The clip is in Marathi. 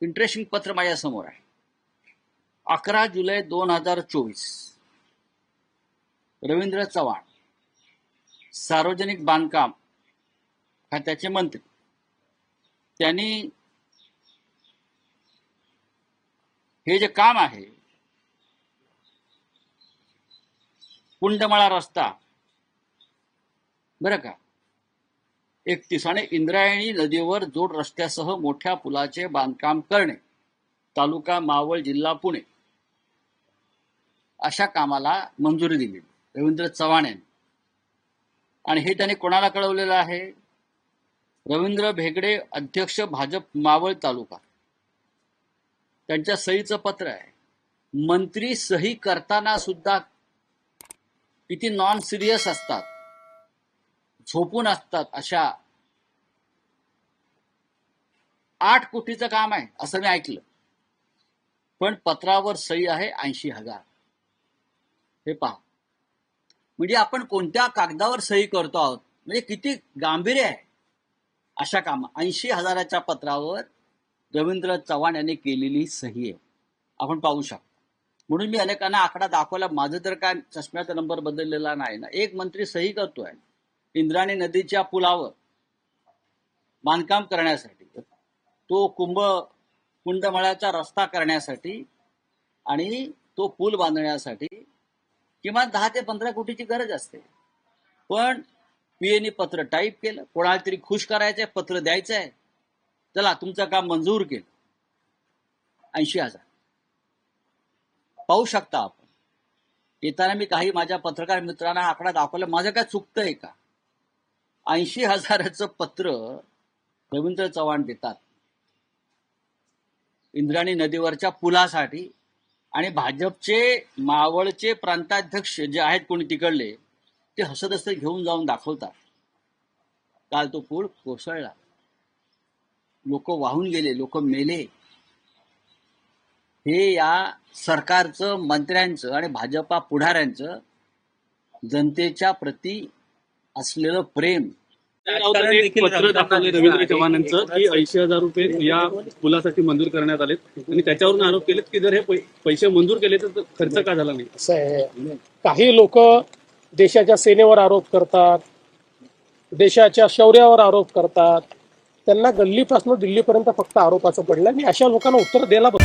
इंटरेस्टिंग पत्र माझ्यासमोर आहे. अकरा जुलै दोन हजार चोवीस. रवींद्र चव्हाण सार्वजनिक बांधकाम खात्याचे मंत्री. त्यांनी हे जे काम आहे कुंडमळा रस्ता बरं का? एकतीस. आणि इंद्रायणी नदीवर जोड रस्त्यासह मोठ्या पुलाचे बांधकाम करणे. तालुका मावळ जिल्हा पुणे. अशा कामाला मंजुरी दिली. रवींद्र चव्हाण यांनी. आणि हे त्यांनी कोणाला कळवलेलं आहे? रवींद्र भेगडे अध्यक्ष भाजप मावळ तालुका. त्यांच्या सहीचं पत्र आहे. मंत्री सही करताना सुद्धा किती नॉन सिरियस असतात. झोपून असतात अशा आठ कोटीचं काम आहे असं मी ऐकलं. पण पत्रावर सही आहे ऐंशी हजार. हे पहा. म्हणजे आपण कोणत्या कागदावर सही करतो आहोत? म्हणजे किती गांभीर्य आहे अशा काम. ऐंशी हजाराच्या पत्रावर रवींद्र चव्हाण यांनी केलेली सही आहे. आपण पाहू शकतो. म्हणून मी अनेकांना आकडा दाखवला. माझं तर काय चष्म्याचा नंबर बदललेला नाही ना. एक मंत्री सही करतोय. इंद्राणी नदीच्या पुलावर बांधकाम करण्यासाठी तो कुंभ कुंडमळ्याचा रस्ता करण्यासाठी आणि तो पूल बांधण्यासाठी किमान दहा ते पंधरा कोटीची गरज असते. पण पीएनी पत्र टाईप केलं कोणाला तरी खुश करायचंय पत्र द्यायचं आहे चला तुमचं काम मंजूर केलं. ऐंशी हजार. पाहू शकता आपण. येताना मी काही माझ्या पत्रकार मित्रांना आकडा दाखवला माझं काय चुकतंय का? ऐंशी हजाराचं पत्र रवींद्र चव्हाण देतात. इंद्राणी नदीवरच्या पुलासाठी. आणि भाजपचे मावळचे प्रांताध्यक्ष जे आहेत कोणी तिकडले ते हसत हसत घेऊन जाऊन दाखवतात. काल तो पूल कोसळला. लोक वाहून गेले लोक मेले. हे या सरकारचं मंत्र्यांचं आणि भाजपा पुढाऱ्यांचं जनतेच्या प्रती असलेलं प्रेम. पत्र दाखवले रवींद्र चव्हाणांचं की ऐंशी हजार रुपये या पुलासाठी मंजूर करण्यात आलेत. आणि त्याच्यावरून आरोप केलेत की जर हे पैसे मंजूर केले तर खर्च का झाला नाही? असं आहे. काही लोक देशाच्या सेनेवर आरोप करतात देशाच्या शौर्यावर आरोप करतात. त्यांना गल्लीपासून दिल्लीपर्यंत फक्त आरोपाचं पडलं. आणि अशा लोकांना उत्तर द्यायला बघ